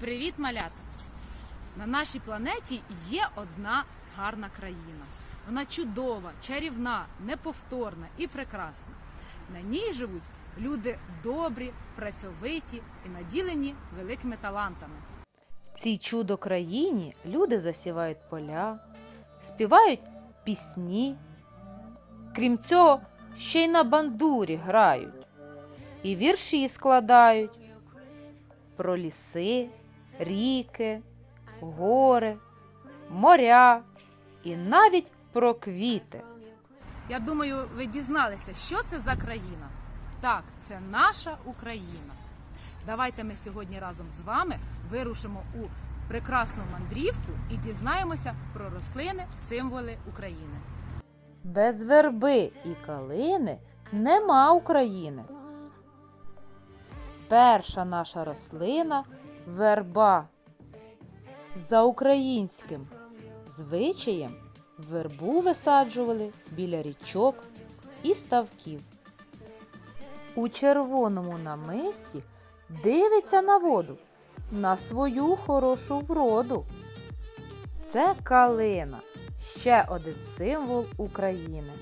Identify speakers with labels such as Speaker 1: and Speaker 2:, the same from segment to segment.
Speaker 1: Привіт, малята! На нашій планеті є одна гарна країна. Вона чудова, чарівна, неповторна і прекрасна. На ній живуть люди добрі, працьовиті і наділені великими талантами.
Speaker 2: В цій чудо країні люди засівають поля, співають пісні. Крім цього, ще й на бандурі грають і вірші складають про ліси, ріки, гори, моря і навіть про квіти.
Speaker 1: Я думаю, ви дізналися, що це за країна. Так, це наша Україна. Давайте ми сьогодні разом з вами вирушимо у прекрасну мандрівку і дізнаємося про рослини, символи України.
Speaker 2: Без верби і калини нема України. Перша наша рослина верба. За українським звичаєм вербу висаджували біля річок і ставків. У червоному намисті дивиться на воду, на свою хорошу вроду. Це калина, ще один символ України.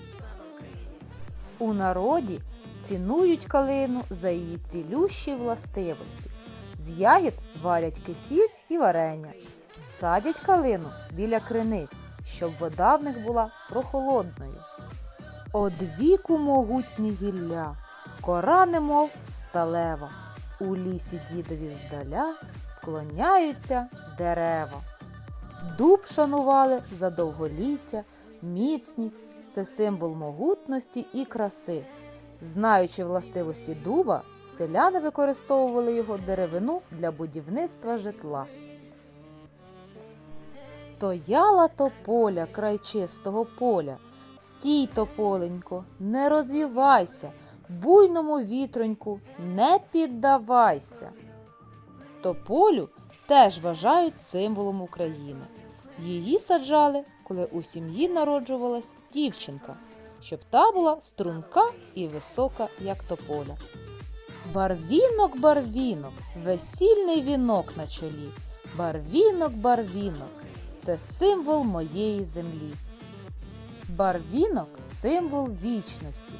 Speaker 2: У народі цінують калину за її цілющі властивості. З ягід варять кисіль і варення. Садять калину біля криниць, щоб вода в них була прохолодною. Од віку могутні гілля, кора немов сталева. У лісі дідові здаля вклоняються дерева. Дуб шанували за довголіття, міцність це символ могутності і краси. Знаючи властивості дуба, селяни використовували його деревину для будівництва житла. Стояла тополя край чистого поля. Стій, тополенько, не розвівайся, буйному вітроньку не піддавайся. Тополю теж вважають символом України. Її саджали, коли у сім'ї народжувалась дівчинка, щоб та була струнка і висока, як тополя. Барвінок, барвінок, весільний вінок на чолі. Барвінок, барвінок це символ моєї землі. Барвінок символ вічності.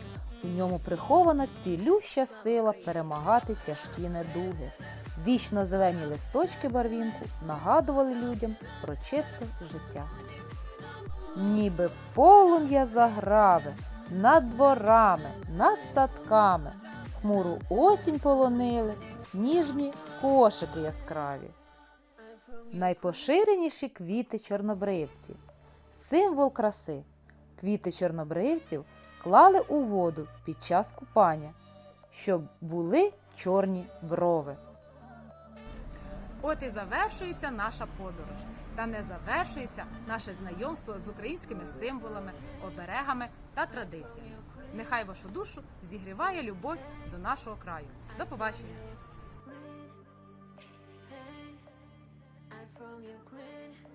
Speaker 2: У ньому прихована цілюща сила перемагати тяжкі недуги. Вічно зелені листочки барвінку нагадували людям про чисте життя. Ніби полум'я заграви над дворами, над садками, хмуру осінь полонили, ніжні кошики яскраві. Найпоширеніші квіти чорнобривці символ краси. Квіти чорнобривців клали у воду під час купання, щоб були чорні брови.
Speaker 1: От і завершується наша подорож, та не завершується наше знайомство з українськими символами, оберегами та традиціями. Нехай вашу душу зігріває любов до нашого краю. До побачення! from Ukraine